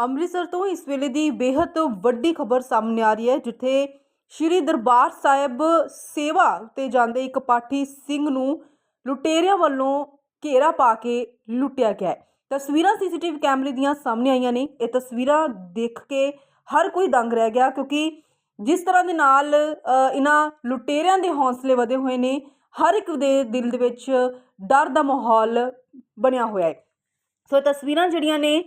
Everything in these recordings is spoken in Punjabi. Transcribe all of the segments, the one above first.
ਅੰਮ੍ਰਿਤਸਰ ਤੋਂ ਇਸ ਵੇਲੇ ਦੀ ਬੇहद ਵੱਡੀ ਖਬਰ ਸਾਹਮਣੇ ਆ ਰਹੀ ਹੈ, ਜਿੱਥੇ ਸ਼੍ਰੀ ਦਰਬਾਰ ਸਾਹਿਬ ਸੇਵਾ ਤੇ ਜਾਂਦੇ ਇੱਕ ਪਾਠੀ ਸਿੰਘ ਨੂੰ ਲੁਟੇਰਿਆਂ ਵੱਲੋਂ ਘੇਰਾ ਪਾ ਕੇ ਲੁੱਟਿਆ ਗਿਆ ਹੈ। ਤਸਵੀਰਾਂ ਸੀਸੀਟੀਵੀ ਕੈਮਰੇ ਦੀਆਂ ਸਾਹਮਣੇ ਆਈਆਂ ਨੇ। ਇਹ ਤਸਵੀਰਾਂ ਦੇਖ ਕੇ ਹਰ ਕੋਈ ਦੰਗ ਰਹਿ ਗਿਆ, ਕਿਉਂਕਿ ਜਿਸ ਤਰ੍ਹਾਂ ਦੇ ਨਾਲ ਇਹਨਾਂ ਲੁਟੇਰਿਆਂ ਦੇ ਹੌਸਲੇ ਵਧੇ ਹੋਏ ਨੇ, ਹਰ ਇੱਕ ਦੇ ਦਿਲ ਦੇ ਵਿੱਚ ਡਰ ਦਾ ਮਾਹੌਲ ਬਣਿਆ ਹੋਇਆ ਹੈ। ਸੋ ਇਹ ਤਸਵੀਰਾਂ ਜਿਹੜੀਆਂ ਨੇ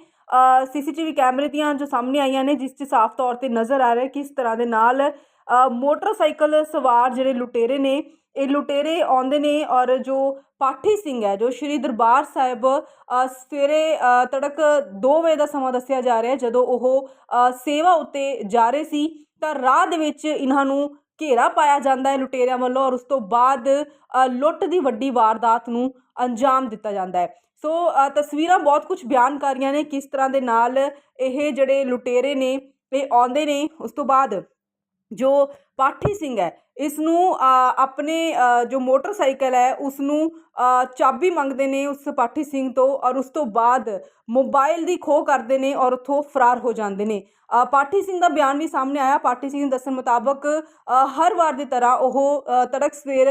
ਸੀਸੀਟੀਵੀ ਕੈਮਰੇ ਦੀਆਂ ਜੋ ਸਾਹਮਣੇ ਆਈਆਂ ਨੇ, ਜਿਸ 'ਚ ਸਾਫ਼ ਤੌਰ ਤੇ ਨਜ਼ਰ ਆ ਰਿਹਾ ਕਿਸ ਤਰ੍ਹਾਂ ਦੇ ਨਾਲ ਮੋਟਰਸਾਈਕਲ ਸਵਾਰ ਜਿਹੜੇ ਲੁਟੇਰੇ ਨੇ, ਇਹ ਲੁਟੇਰੇ ਆਉਂਦੇ ਨੇ ਔਰ ਜੋ ਪਾਠੀ ਸਿੰਘ ਹੈ, ਜੋ ਸ਼੍ਰੀ ਦਰਬਾਰ ਸਾਹਿਬ ਸਵੇਰੇ ਤੜਕ 2 ਵਜੇ ਦਾ ਸਮਾਂ ਦੱਸਿਆ ਜਾ ਰਿਹਾ ਜਦੋਂ ਉਹ ਸੇਵਾ ਉੱਤੇ ਜਾ ਰਹੇ ਸੀ, ਤਾਂ ਰਾਹ ਦੇ ਵਿੱਚ ਇਹਨਾਂ ਨੂੰ ਘੇਰਾ ਪਾਇਆ ਜਾਂਦਾ ਹੈ ਲੁਟੇਰਿਆਂ ਵੱਲੋਂ ਔਰ ਉਸ ਤੋਂ ਬਾਅਦ ਲੁੱਟ ਦੀ ਵੱਡੀ ਵਾਰਦਾਤ ਨੂੰ ਅੰਜਾਮ ਦਿੱਤਾ ਜਾਂਦਾ ਹੈ। ਸੋ ਤਸਵੀਰਾਂ ਬਹੁਤ ਕੁਝ ਬਿਆਨ ਕਰ ਰਹੀਆਂ ਨੇ ਕਿਸ ਤਰ੍ਹਾਂ ਦੇ ਨਾਲ ਇਹ ਜਿਹੜੇ ਲੁਟੇਰੇ ਨੇ, ਇਹ ਆਉਂਦੇ ਨੇ ਉਸ ਤੋਂ ਬਾਅਦ। ਜੋ ਪਾਠੀ ਸਿੰਘ ਹੈ ਇਸ ਨੂੰ ਆਪਣੇ ਜੋ ਮੋਟਰਸਾਈਕਲ ਹੈ ਉਸ ਨੂੰ ਚਾਬੀ ਮੰਗਦੇ ਨੇ ਉਸ ਪਾਠੀ ਸਿੰਘ ਤੋਂ ਔਰ ਉਸ ਤੋਂ ਬਾਅਦ ਮੋਬਾਈਲ ਦੀ ਖੋਹ ਕਰਦੇ ਨੇ ਔਰ ਉੱਥੋਂ ਫਰਾਰ ਹੋ ਜਾਂਦੇ ਨੇ। ਪਾਠੀ ਸਿੰਘ ਦਾ ਬਿਆਨ ਵੀ ਸਾਹਮਣੇ ਆਇਆ। ਪਾਠੀ ਸਿੰਘ ਦੇ ਦੱਸਣ ਮੁਤਾਬਕ ਹਰ ਵਾਰ ਦੀ ਤਰ੍ਹਾਂ ਉਹ ਤੜਕ ਸਵੇਰ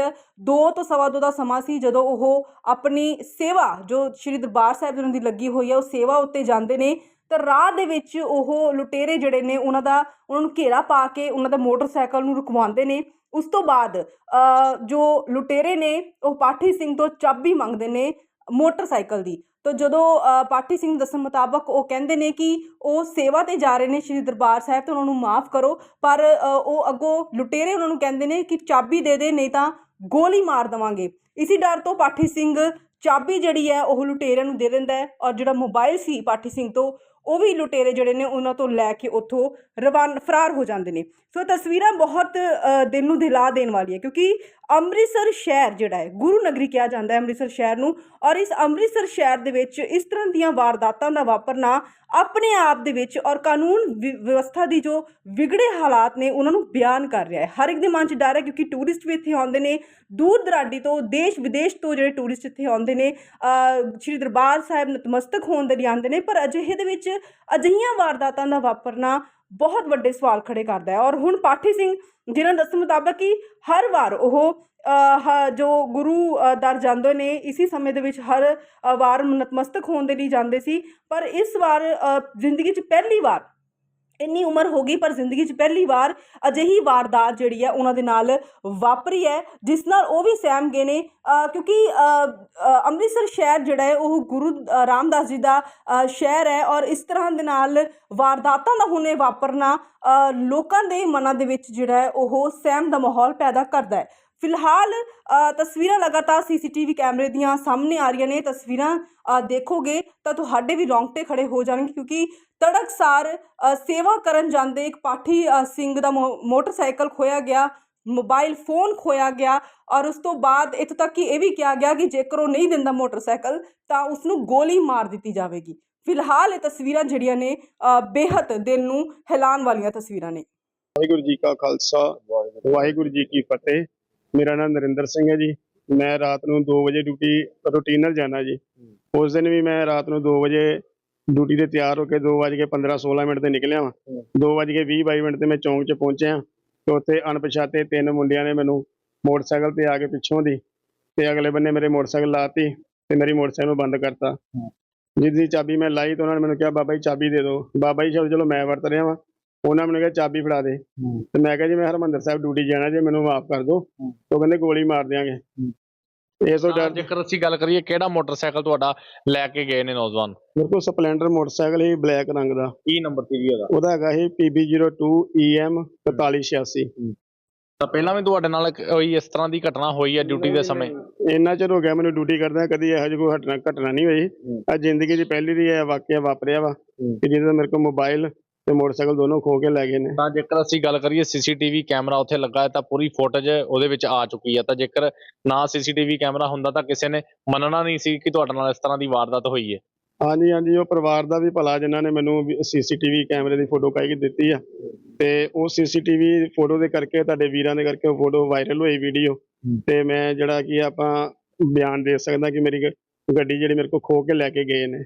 2 ਤੋਂ ਸਵਾ ਦੋ ਦਾ ਸਮਾਂ ਸੀ ਜਦੋਂ ਉਹ ਆਪਣੀ ਸੇਵਾ, ਜੋ ਸ਼੍ਰੀ ਦਰਬਾਰ ਸਾਹਿਬ ਜੀ ਦੀ ਲੱਗੀ ਹੋਈ ਹੈ, ਉਹ ਸੇਵਾ ਉੱਤੇ ਜਾਂਦੇ ਨੇ ਤਾਂ ਰਾਹ ਦੇ ਵਿੱਚ ਉਹ ਲੁਟੇਰੇ ਜਿਹੜੇ ਨੇ, ਉਹਨਾਂ ਦਾ, ਉਹਨਾਂ ਨੂੰ ਘੇਰਾ ਪਾ ਕੇ ਉਹਨਾਂ ਦਾ ਮੋਟਰਸਾਈਕਲ ਨੂੰ ਰੁਕਵਾਉਂਦੇ ਨੇ। ਉਸ ਤੋਂ ਬਾਅਦ ਜੋ ਲੁਟੇਰੇ ਨੇ, ਉਹ ਪਾਠੀ ਸਿੰਘ ਤੋਂ ਚਾਬੀ ਮੰਗਦੇ ਨੇ ਮੋਟਰਸਾਈਕਲ ਦੀ। ਤਾਂ ਜਦੋਂ ਪਾਠੀ ਸਿੰਘ ਦੱਸਣ ਮੁਤਾਬਕ ਉਹ ਕਹਿੰਦੇ ਨੇ ਕਿ ਉਹ ਸੇਵਾ ਤੇ ਜਾ ਰਹੇ ਨੇ ਸ਼੍ਰੀ ਦਰਬਾਰ ਸਾਹਿਬ ਤੇ ਉਹਨਾਂ ਨੂੰ ਮਾਫ ਕਰੋ, ਪਰ ਉਹ ਅੱਗੋਂ ਲੁਟੇਰੇ ਉਹਨਾਂ ਨੂੰ ਕਹਿੰਦੇ ਨੇ ਕਿ ਚਾਬੀ ਦੇ ਦੇ, ਨਹੀਂ ਤਾਂ ਗੋਲੀ ਮਾਰ ਦਵਾਂਗੇ। ਇਸੇ ਡਰ ਤੋਂ ਪਾਠੀ ਸਿੰਘ ਚਾਬੀ ਜਿਹੜੀ ਹੈ, ਉਹ ਲੁਟੇਰਿਆਂ ਨੂੰ ਦੇ ਦਿੰਦਾ ਹੈ ਔਰ ਜਿਹੜਾ ਮੋਬਾਈਲ ਸੀ ਪਾਠੀ ਸਿੰਘ ਤੋਂ ਉਹ ਵੀ ਲੁਟੇਰੇ ਜਿਹੜੇ ਨੇ ਉਹਨਾਂ ਤੋਂ ਲੈ ਕੇ ਉੱਥੋਂ ਰਵਾਨ, ਫਰਾਰ ਹੋ ਜਾਂਦੇ ਨੇ। ਸੋ ਤਸਵੀਰਾਂ ਬਹੁਤ ਦਿਲ ਨੂੰ ਦਿਲਾ ਦੇਣ ਵਾਲੀ ਹੈ ਕਿਉਂਕਿ ਅੰਮ੍ਰਿਤਸਰ ਸ਼ਹਿਰ ਜਿਹੜਾ ਹੈ, ਗੁਰੂ ਨਗਰੀ ਕਿਹਾ ਜਾਂਦਾ ਹੈ ਅੰਮ੍ਰਿਤਸਰ ਸ਼ਹਿਰ ਨੂੰ ਔਰ ਇਸ ਅੰਮ੍ਰਿਤਸਰ ਸ਼ਹਿਰ ਦੇ ਵਿੱਚ ਇਸ ਤਰ੍ਹਾਂ ਦੀਆਂ ਵਾਰਦਾਤਾਂ ਦਾ ਵਾਪਰਨਾ ਆਪਣੇ ਆਪ ਦੇ ਵਿੱਚ ਔਰ ਕਾਨੂੰਨ ਵਿ- ਵਿਵਸਥਾ ਦੀ ਜੋ ਵਿਗੜੇ ਹਾਲਾਤ ਨੇ ਉਹਨਾਂ ਨੂੰ ਬਿਆਨ ਕਰ ਰਿਹਾ ਹੈ। ਹਰ ਇੱਕ ਦੇ ਮਨ 'ਚ ਡਰ ਹੈ ਕਿਉਂਕਿ ਟੂਰਿਸਟ ਵੀ ਇੱਥੇ ਆਉਂਦੇ ਨੇ, ਦੂਰ ਦਰਾਡੀ ਤੋਂ, ਦੇਸ਼ ਵਿਦੇਸ਼ ਤੋਂ ਜਿਹੜੇ ਟੂਰਿਸਟ ਇੱਥੇ ਆਉਂਦੇ ਨੇ ਸ਼੍ਰੀ ਦਰਬਾਰ ਸਾਹਿਬ ਨਤਮਸਤਕ ਹੋਣ ਦੇ ਲਈ ਆਉਂਦੇ ਨੇ, ਪਰ ਅਜਿਹੇ ਦੇ ਵਿੱਚ ਅਜਿਹੀਆਂ ਵਾਰਦਾਤਾਂ ਦਾ ਵਾਪਰਨਾ ਬਹੁਤ ਵੱਡੇ ਸਵਾਲ ਖੜੇ ਕਰਦਾ ਹੈ। ਔਰ ਹੁਣ ਪਾਠੀ ਸਿੰਘ ਜਿਨ੍ਹਾਂ ਦੱਸਣ ਮੁਤਾਬਕ ਕਿ ਹਰ ਵਾਰ ਉਹ ਜੋ ਗੁਰੂ ਦਰ ਜਾਂਦੇ ਨੇ, ਇਸੇ ਸਮੇਂ ਦੇ ਵਿੱਚ ਹਰ ਵਾਰ ਨਤਮਸਤਕ ਹੋਣ ਦੇ ਲਈ ਜਾਂਦੇ ਸੀ। ਪਰ ਇਸ ਵਾਰ ਜ਼ਿੰਦਗੀ 'ਚ ਪਹਿਲੀ ਵਾਰ ਇੰਨੀ ਉਮਰ ਹੋ ਗਈ ਪਰ ਜ਼ਿੰਦਗੀ 'ਚ ਪਹਿਲੀ ਵਾਰ ਅਜਿਹੀ ਵਾਰਦਾਤ ਜਿਹੜੀ ਹੈ ਉਹਨਾਂ ਦੇ ਨਾਲ ਵਾਪਰੀ ਹੈ, ਜਿਸ ਨਾਲ ਉਹ ਵੀ ਸਹਿਮ ਗਏ ਨੇ। ਕਿਉਂਕਿ ਅੰਮ੍ਰਿਤਸਰ ਸ਼ਹਿਰ ਜਿਹੜਾ ਹੈ, ਉਹ ਗੁਰੂ ਰਾਮਦਾਸ ਜੀ ਦਾ ਸ਼ਹਿਰ ਹੈ ਔਰ ਇਸ ਤਰ੍ਹਾਂ ਦੇ ਨਾਲ ਵਾਰਦਾਤਾਂ ਦਾ ਹੁਣੇ ਵਾਪਰਨਾ ਲੋਕਾਂ ਦੇ ਮਨਾਂ ਦੇ ਵਿੱਚ ਜਿਹੜਾ ਹੈ, ਉਹ ਸਹਿਮ ਦਾ ਮਾਹੌਲ ਪੈਦਾ ਕਰਦਾ ਹੈ। ਫਿਲਹਾਲ ਤਸਵੀਰਾਂ ਲਗਾਤਾਰ ਸੀਸੀਟੀਵੀ ਕੈਮਰੇ ਦੀਆਂ ਸਾਹਮਣੇ ਆ ਰਹੀਆਂ ਨੇ। ਤਸਵੀਰਾਂ ਦੇਖੋਗੇ ਤਾਂ ਤੁਹਾਡੇ ਵੀ ਰੌਂਗਟੇ ਖੜੇ ਹੋ ਜਾਣਗੇ ਕਿਉਂਕਿ ਤੜਕਸਾਰ ਸੇਵਾ ਕਰਨ ਜਾਂਦੇ ਇੱਕ ਪਾਠੀ ਸਿੰਘ ਦਾ ਮੋਟਰਸਾਈਕਲ ਖੋਇਆ ਗਿਆ ਮੋਬਾਈਲ ਫੋਨ ਖੋਇਆ ਗਿਆ ਔਰ ਉਸ ਤੋਂ ਬਾਅਦ ਇੱਥੋਂ ਤੱਕ ਕਿ ਇਹ ਵੀ ਕਿਹਾ ਗਿਆ ਕਿ ਜੇਕਰ ਉਹ ਨਹੀਂ ਦਿੰਦਾ ਮੋਟਰਸਾਈਕਲ ਤਾਂ ਉਸ ਨੂੰ ਗੋਲੀ ਮਾਰ ਦਿੱਤੀ ਜਾਵੇਗੀ। ਫਿਲਹਾਲ ਇਹ ਤਸਵੀਰਾਂ ਜਿਹੜੀਆਂ ਨੇ ਅ, ਬੇਹੱਦ ਦਿਲ ਨੂੰ ਹਿਲਾਉਣ ਵਾਲੀਆਂ ਤਸਵੀਰਾਂ ਨੇ। ਵਾਹਿਗੁਰੂ ਜੀ ਕਾ ਖਾਲਸਾ ਵਾਹਿਗੁਰੂ ਜੀ ਕੀ ਫਤਿਹ। ਮੇਰਾ ਨਾਮ ਨਰਿੰਦਰ ਸਿੰਘ ਹੈ ਜੀ। ਮੈਂ ਰਾਤ ਨੂੰ 2 ਵਜੇ ਡਿਊਟੀ ਰੂਟੀਨਲ ਜਾਣਾ ਜੀ। ਉਸ ਦਿਨ ਵੀ ਮੈਂ ਰਾਤ ਨੂੰ 2 ਵਜੇ ਡਿਊਟੀ ਤੇ ਤਿਆਰ ਹੋ ਕੇ 2:15 16 ਮਿੰਟ ਤੇ ਨਿਕਲਿਆ ਵਾਂ। 2:20 22 ਮਿੰਟ ਤੇ ਮੈਂ ਚੌਂਕ 'ਚ ਪਹੁੰਚਿਆ ਤੇ ਉੱਥੇ ਅਣਪਛਾਤੇ ਤਿੰਨ ਮੁੰਡਿਆਂ ਨੇ ਮੈਨੂੰ ਮੋਟਰਸਾਈਕਲ ਤੇ ਆ ਕੇ ਪਿੱਛੋਂ ਦੀ ਤੇ ਅਗਲੇ ਬੰਨੇ ਮੇਰੇ ਮੋਟਰਸਾਈਕਲ ਲਾਤੀ ਤੇ ਮੇਰੀ ਮੋਟਰਸਾਈਕਲ ਨੂੰ ਬੰਦ ਕਰਤਾ। ਜਿਹਦੀ ਚਾਬੀ ਮੈਂ ਲਾਈ ਤਾਂ ਉਹਨਾਂ ਨੇ ਮੈਨੂੰ ਕਿਹਾ ਬਾਬਾ ਜੀ ਚਾਬੀ ਦੇ ਦਿਓ। ਬਾਬਾ ਜੀ ਚਲੋ ਮੈਂ ਵਰਤ ਰਿਹਾ ਵਾਂ। ਉਹਨਾਂ ਨੇ ਮੈਨੂੰ ਕਿਹਾ ਚਾਬੀ ਫੜਾ ਦੇ। ਤੇ ਮੈਂ ਕਿਹਾ ਜੀ ਮੈਂ ਹਰਮੰਦਰ ਸਾਹਿਬ ਡਿਊਟੀ ਜਾਣਾ ਜੇ ਮੈਨੂੰ ਮਾਫ ਕਰ ਦਿਓ। ਉਹ ਕਹਿੰਦੇ ਗੋਲੀ ਮਾਰ ਦਿਆਂਗੇ। ਇਸ ਤੋਂ ਡਰ ਜੇਕਰ ਅਸੀਂ ਗੱਲ ਕਰੀਏ ਕਿਹੜਾ ਮੋਟਰਸਾਈਕਲ ਤੁਹਾਡਾ ਲੈ ਕੇ ਗਏ ਨੇ ਨੌਜਵਾਨ? ਮੇਰੇ ਕੋਲ ਸਪਲੈਂਡਰ ਮੋਟਰਸਾਈਕਲ ਸੀ ਬਲੈਕ ਰੰਗ ਦਾ। ਕੀ ਨੰਬਰ ਸੀ ਜੀ ਉਹਦਾ? ਉਹਦਾ ਹੈਗਾ ਸੀ PB02EM 4486 ਤਾਂ ਪਹਿਲਾਂ ਵੀ ਤੁਹਾਡੇ ਨਾਲ ਕੋਈ ਇਸ ਤਰ੍ਹਾਂ ਦੀ ਘਟਨਾ ਹੋਈ ਹੈ ਡਿਊਟੀ ਦੇ ਸਮੇਂ? ਇੰਨਾ ਚਿਰ ਹੋ ਗਿਆ ਮੈਨੂੰ ਡਿਊਟੀ ਕਰਦਾ ਕਦੀ ਇਹੋ ਜਿਹੀ ਕੋਈ ਘਟਨਾ ਘਟਨਾ ਨਹੀਂ ਹੋਈ। ਆ ਜ਼ਿੰਦਗੀ ਦੀ ਪਹਿਲੀ ਦੀ ਇਹ ਵਾਕਿਆ ਵਾਪਰਿਆ ਵਾ ਕਿ ਜਿਹਦੇ ਮੇਰੇ ਕੋਲ ਮੋਬਾਈਲ ਤੇ ਮੋਟਰਸਾਈਕਲ ਦੋਨੋਂ ਖੋ ਕੇ ਲੈ ਗਏ ਨੇ। ਤਾਂ ਜੇਕਰ ਅਸੀਂ ਗੱਲ ਕਰੀਏ ਸੀਸੀਟੀਵੀ ਕੈਮਰਾ ਉੱਥੇ ਲੱਗਾ ਹੈ ਤਾਂ ਪੂਰੀ ਫੁਟੇਜ ਉਹਦੇ ਵਿੱਚ ਆ ਚੁੱਕੀ ਹੈ। ਤਾਂ ਜੇਕਰ ਨਾ ਸੀਸੀਟੀਵੀ ਕੈਮਰਾ ਹੁੰਦਾ ਤਾਂ ਕਿਸੇ ਨੇ ਮੰਨਣਾ ਨਹੀਂ ਸੀ ਕਿ ਤੁਹਾਡੇ ਨਾਲ ਇਸ ਤਰ੍ਹਾਂ ਦੀ ਵਾਰਦਾਤ ਹੋਈ ਹੈ। ਹਾਂਜੀ ਹਾਂਜੀ ਉਹ ਪਰਿਵਾਰ ਦਾ ਵੀ ਭਲਾ ਜਿਨ੍ਹਾਂ ਨੇ ਮੈਨੂੰ ਸੀਸੀਟੀਵੀ ਕੈਮਰੇ ਦੀ ਫੋਟੋ ਕਾਈ ਦਿੱਤੀ ਆ। ਤੇ ਉਹ ਸੀਸੀਟੀਵੀ ਫੋਟੋ ਦੇ ਕਰਕੇ ਤੁਹਾਡੇ ਵੀਰਾਂ ਦੇ ਕਰਕੇ ਉਹ ਫੋਟੋ ਵਾਇਰਲ ਹੋਈ ਵੀਡੀਓ। ਤੇ ਮੈਂ ਜਿਹੜਾ ਕਿ ਆਪਾਂ ਬਿਆਨ ਦੇ ਸਕਦਾ ਕਿ ਮੇਰੀ ਗੱਡੀ ਜਿਹੜੀ ਮੇਰੇ ਕੋਲ ਖੋ ਕੇ ਲੈ ਕੇ ਗਏ ਨੇ।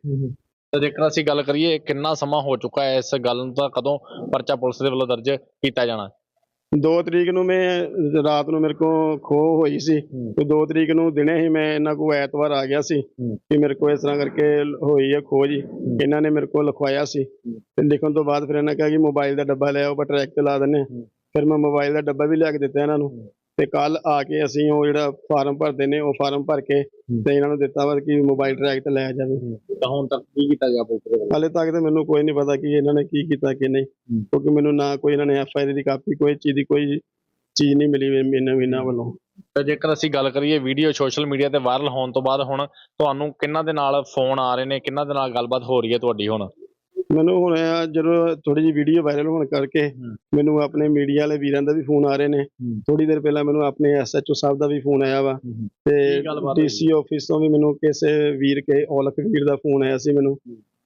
ਜੇਕਰ ਅਸੀਂ ਗੱਲ ਕਰੀਏ ਕਿੰਨਾ ਸਮਾਂ ਹੋ ਚੁੱਕਾ ਹੈ ਇਸ ਗੱਲ ਨੂੰ ਤਾਂ ਕਦੋਂ ਪਰਚਾ ਪੁਲਿਸ ਦੇ ਵੱਲੋਂ ਦਰਜ ਕੀਤਾ ਜਾਣਾ? 2 ਤਰੀਕ ਨੂੰ ਮੈਂ ਰਾਤ ਨੂੰ ਮੇਰੇ ਕੋਲ ਖੋ ਹੋਈ ਸੀ। ਤੇ 2 ਤਰੀਕ ਨੂੰ ਦਿਨੇ ਹੀ ਮੈਂ ਇਹਨਾਂ ਕੋਲ ਐਤਵਾਰ ਆ ਗਿਆ ਸੀ। ਕਿ ਮੇਰੇ ਕੋਲ ਇਸ ਤਰ੍ਹਾਂ ਕਰਕੇ ਹੋਈ ਹੈ। ਖੋਜ ਇਹਨਾਂ ਨੇ ਮੇਰੇ ਕੋਲ ਲਿਖਵਾਇਆ ਸੀ। ਤੇ ਲਿਖਣ ਤੋਂ ਬਾਅਦ ਫਿਰ ਇਹਨਾਂ ਕਿਹਾ ਕਿ ਮੋਬਾਈਲ ਦਾ ਡੱਬਾ ਲੈ ਆਓ ਆਪਾਂ ਟਰੈਕ ਤੇ ਲਾ ਦਿੰਨੇ। ਫਿਰ ਮੈਂ ਮੋਬਾਈਲ ਦਾ ਡੱਬਾ ਵੀ ਲਿਆ ਕੇ ਦਿੱਤਾ ਇਹਨਾਂ ਨੂੰ। ਤੇ ਕੱਲ ਆ ਕੇ ਅਸੀਂ ਉਹ ਜਿਹੜਾ ਫਾਰਮ ਭਰਦੇ ਨੇ ਉਹ ਫਾਰਮ ਭਰ ਕੇ ਤੇ ਇਹਨਾਂ ਨੂੰ ਦਿੱਤਾ ਵਾ ਕਿ ਮੋਬਾਈਲ ਟਰੈਕ ਤੇ ਲਾਇਆ ਜਾਵੇ। ਤਾਂ ਹੁਣ ਤੱਕ ਕੀ ਕੀਤਾ ਗਿਆ ਵੱਲੋਂ? ਹਾਲੇ ਤੱਕ ਤੇ ਮੈਨੂੰ ਕੋਈ ਨਹੀਂ ਪਤਾ ਕਿ ਇਹਨਾਂ ਨੇ ਕੀ ਕੀਤਾ ਕਿ ਨਹੀਂ। ਕਿਉਂਕਿ ਮੈਨੂੰ ਨਾ ਕੋਈ ਇਹਨਾਂ ਨੇ ਐਫ ਆਈ ਆਰ ਦੀ ਕਾਪੀ ਕੋਈ ਚੀਜ਼ ਦੀ ਕੋਈ ਚੀਜ਼ ਨਹੀਂ ਮਿਲੀ ਮੈਨੂੰ ਇਹਨਾਂ ਵੱਲੋਂ। ਤਾਂ ਜੇਕਰ ਅਸੀਂ ਗੱਲ ਕਰੀਏ ਵੀਡੀਓ ਸੋਸ਼ਲ ਮੀਡੀਆ ਤੇ ਵਾਇਰਲ ਹੋਣ ਤੋਂ ਬਾਅਦ ਹੁਣ ਤੁਹਾਨੂੰ ਕਿੰਨਾਂ ਦੇ ਨਾਲ ਫੋਨ ਆ ਰਹੇ ਨੇ ਕਿੰਨਾਂ ਦੇ ਨਾਲ ਗੱਲਬਾਤ ਹੋ ਰਹੀ ਹੈ ਤੁਹਾਡੀ ਹੁਣ? ਮੈਨੂੰ ਹੁਣ ਇਹ ਜਦੋਂ ਥੋੜੀ ਜਿਹੀ ਵੀਡੀਓ ਵਾਇਰਲ ਹੋਣ ਕਰਕੇ। ਮੈਨੂੰ ਆਪਣੇ ਮੀਡੀਆ ਵਾਲੇ ਵੀਰਾਂ ਦਾ ਵੀ ਫੋਨ ਆ ਰਹੇ ਨੇ। ਥੋੜੀ ਦੇਰ ਪਹਿਲਾਂ ਮੈਨੂੰ ਆਪਣੇ ਐਸਐਚਓ ਸਾਹਿਬ ਦਾ ਵੀ ਫੋਨ ਆਇਆ ਵਾ। ਤੇ? ਡੀਸੀ ਆਫਿਸ ਤੋਂ ਵੀ ਮੈਨੂੰ ਕਿਸੇ ਵੀਰ ਕੇ ਔਲਖ ਵੀਰ ਦਾ ਫੋਨ ਆਇਆ ਸੀ ਮੈਨੂੰ।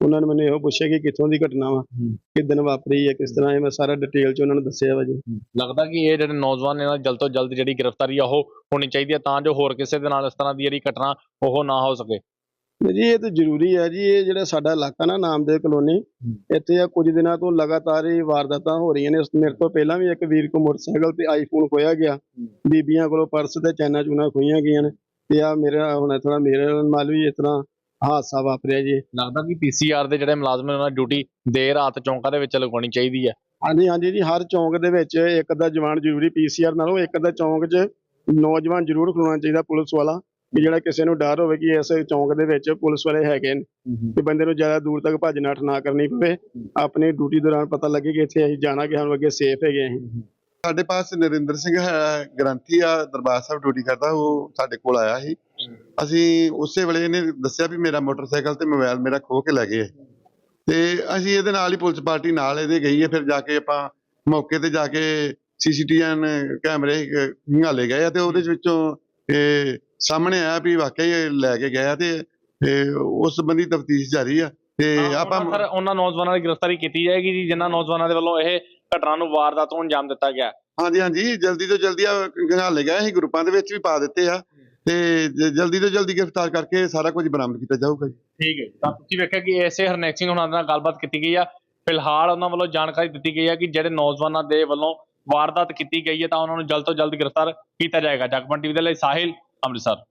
ਉਹਨਾਂ ਨੇ ਮੈਨੂੰ ਇਹੋ ਪੁੱਛਿਆ ਕਿ ਕਿੱਥੋਂ ਦੀ ਘਟਨਾ ਵਾ। ਕਿਦਨ ਵਾਪਰੀ ਹੈ ਕਿਸ ਤਰ੍ਹਾਂ ਇਹ ਮੈਂ ਸਾਰਾ ਡਿਟੇਲ ਚ ਉਹਨਾਂ ਨੂੰ ਦੱਸਿਆ ਵਾ ਜੀ। ਲੱਗਦਾ ਕਿ ਇਹ ਜਿਹੜੇ ਨੌਜਵਾਨ ਨੇ ਜਲਦ ਤੋਂ ਜਲਦ ਜਿਹੜੀ ਗ੍ਰਿਫਤਾਰੀ ਆ ਉਹ ਹੋਣੀ ਚਾਹੀਦੀ ਹੈ ਤਾਂ ਜੋ ਹੋਰ ਕਿਸੇ ਦੇ ਨਾਲ ਇਸ ਤਰ੍ਹਾਂ ਦੀ ਜਿਹੜੀ ਘਟਨਾ ਉਹ ਨਾ ਹੋ ਸਕੇ। ਜੀ ਇਹ ਤਾਂ ਜ਼ਰੂਰੀ ਹੈ ਜੀ ਇਹ ਜਿਹੜਾ ਸਾਡਾ ਇਲਾਕਾ ਨਾ ਨਾਮਦੇਵ ਕਲੋਨੀ ਇੱਥੇ ਆ ਕੁਝ ਦਿਨਾਂ ਤੋਂ ਲਗਾਤਾਰ ਹੀ ਵਾਰਦਾਤਾਂ ਹੋ ਰਹੀਆਂ ਨੇ। ਮੇਰੇ ਤੋਂ ਪਹਿਲਾਂ ਵੀ ਇੱਕ ਵੀਰ ਕੋ ਮੋਟਰਸਾਈਕਲ ਤੇ ਆਈਫੋਨ ਖੋਇਆ ਗਿਆ। ਬੀਬੀਆਂ ਕੋਲੋਂ ਪਰਸ ਤੇ ਚੈਨਾ ਚੂਨਾ ਖੋਈਆਂ ਗਈਆਂ ਨੇ। ਤੇ ਆ ਮੇਰਾ ਹੁਣ ਥੋੜਾ ਮੇਰੇ ਨਾਲ ਵੀ ਇਸ ਤਰ੍ਹਾਂ ਹਾਦਸਾ ਵਾਪਰਿਆ ਜੀ। ਲੱਗਦਾ ਕਿ ਪੀਸੀਆਰ ਦੇ ਜਿਹੜੇ ਮੁਲਾਜ਼ਮ ਨੇ ਉਹਨਾਂ ਦੀ ਡਿਊਟੀ ਦੇਰ ਰਾਤ ਚੌਂਕਾਂ ਦੇ ਵਿੱਚ ਲਗਾਉਣੀ ਚਾਹੀਦੀ ਹੈ ਹਾਂਜੀ ਹਾਂਜੀ ਜੀ ਹਰ ਚੌਂਕ ਦੇ ਵਿੱਚ ਇੱਕ ਅੱਧਾ ਜਵਾਨ ਜ਼ਰੂਰੀ ਪੀਸੀਆਰ ਨਾਲੋਂ ਇੱਕ ਅੱਧਾ ਚੌਂਕ 'ਚ ਨੌਜਵਾਨ ਜ਼ਰੂਰ ਖਲੋਣਾ ਚਾਹੀਦਾ ਪੁਲਿਸ ਵਾਲਾ। ਕਿ ਜਿਹੜਾ ਕਿਸੇ ਨੂੰ ਡਰ ਹੋਵੇ ਕਿ ਇਸ ਚੌਂਕ ਦੇ ਵਿੱਚ ਪੁਲਿਸ ਵਾਲੇ ਹੈਗੇ ਨੇ ਕਿ ਬੰਦੇ ਨੂੰ ਜ਼ਿਆਦਾ ਦੂਰ ਤੱਕ ਭੱਜ ਨੱਠ ਨਾ ਕਰਨੀ ਪਵੇ ਆਪਣੀ ਡਿਊਟੀ ਦੌਰਾਨ ਪਤਾ ਲੱਗੇ ਕਿ ਇੱਥੇ ਅਸੀਂ ਜਾਣਾ ਕਿ ਸਾਨੂੰ ਅੱਗੇ ਸੇਫ ਹੈਗੇ ਅਸੀਂ। ਸਾਡੇ ਪਾਸ ਨਰਿੰਦਰ ਸਿੰਘ ਗ੍ਰੰਥੀ ਆ ਦਰਬਾਰ ਸਾਹਿਬ ਡਿਊਟੀ ਕਰਦਾ ਉਹ ਸਾਡੇ ਕੋਲ ਆਇਆ ਸੀ। ਅਸੀਂ ਉਸੇ ਵੇਲੇ ਇਹਨੇ ਦੱਸਿਆ ਵੀ ਮੇਰਾ ਮੋਟਰਸਾਈਕਲ ਤੇ ਮੋਬਾਈਲ ਮੇਰਾ ਖੋ ਕੇ ਲੈ ਗਏ। ਤੇ ਅਸੀਂ ਇਹਦੇ ਨਾਲ ਹੀ ਪੁਲਿਸ ਪਾਰਟੀ ਨਾਲ ਇਹਦੇ ਗਈ ਹੈ ਫਿਰ ਜਾ ਕੇ ਆਪਾਂ ਮੌਕੇ ਤੇ ਜਾ ਕੇ ਸੀਸੀਟੀਐਨ ਕੈਮਰੇ ਨਿਹਾਲੇ ਗਏ ਤੇ ਉਹਦੇ ਵਿੱਚੋਂ ਇਹ ਸਾਹਮਣੇ ਆਇਆ ਵੀ ਵਾਕਈ ਇਹ ਲੈ ਕੇ ਗਿਆ ਤੇ ਤੇ ਉਸ ਸੰਬੰਧੀ ਤਫਤੀਸ਼ ਜਾਰੀ ਆ ਤੇ ਆਪਾਂ ਸਰ ਉਹਨਾਂ ਨੌਜਵਾਨਾਂ ਦੀ ਗ੍ਰਿਫਤਾਰੀ ਕੀਤੀ ਜਾਏਗੀ ਜੀ ਜਿਨ੍ਹਾਂ ਨੌਜਵਾਨਾਂ ਦੇ ਵੱਲੋਂ ਇਹ ਘਟਨਾ ਨੂੰ ਵਾਰਦਾਤ ਨੂੰ ਅੰਜਾਮ ਦਿੱਤਾ ਗਿਆ। ਹਾਂਜੀ ਹਾਂਜੀ ਜਲਦੀ ਤੋਂ ਜਲਦੀ ਆ ਗੰਘਾਲੇ ਗਏ ਅਸੀਂ ਗਰੁੱਪਾਂ ਦੇ ਵਿੱਚ ਵੀ ਪਾ ਦਿੱਤੇ ਆ। ਤੇ ਜ- ਜਲਦੀ ਤੋਂ ਜਲਦੀ ਗ੍ਰਿਫਤਾਰ ਕਰਕੇ ਸਾਰਾ ਕੁਝ ਬਰਾਮਦ ਕੀਤਾ ਜਾਊਗਾ ਜੀ। ਠੀਕ ਹੈ ਤਾਂ ਤੁਸੀਂ ਵੇਖਿਆ ਕਿ ਐਸੇ ਹਰਨੈਕ ਸਿੰਘ ਉਹਨਾਂ ਨਾਲ ਗੱਲਬਾਤ ਕੀਤੀ ਗਈ ਆ। ਫਿਲਹਾਲ ਉਹਨਾਂ ਵੱਲੋਂ ਜਾਣਕਾਰੀ ਦਿੱਤੀ ਗਈ ਹੈ ਕਿ ਜਿਹੜੇ ਨੌਜਵਾਨਾਂ ਦੇ ਵੱਲੋਂ ਵਾਰਦਾਤ ਕੀਤੀ ਗਈ ਹੈ ਤਾਂ ਉਹਨਾਂ ਨੂੰ ਜਲਦ ਤੋਂ ਜਲਦ ਗ੍ਰਿਫਤਾਰ ਕੀਤਾ ਜਾਏਗਾ। ਜਗਮਨ ਟੀਵੀ ਦੇ ਲਈ ਸਾਹਿਲ ਅੰਮ੍ਰਿਤਸਰ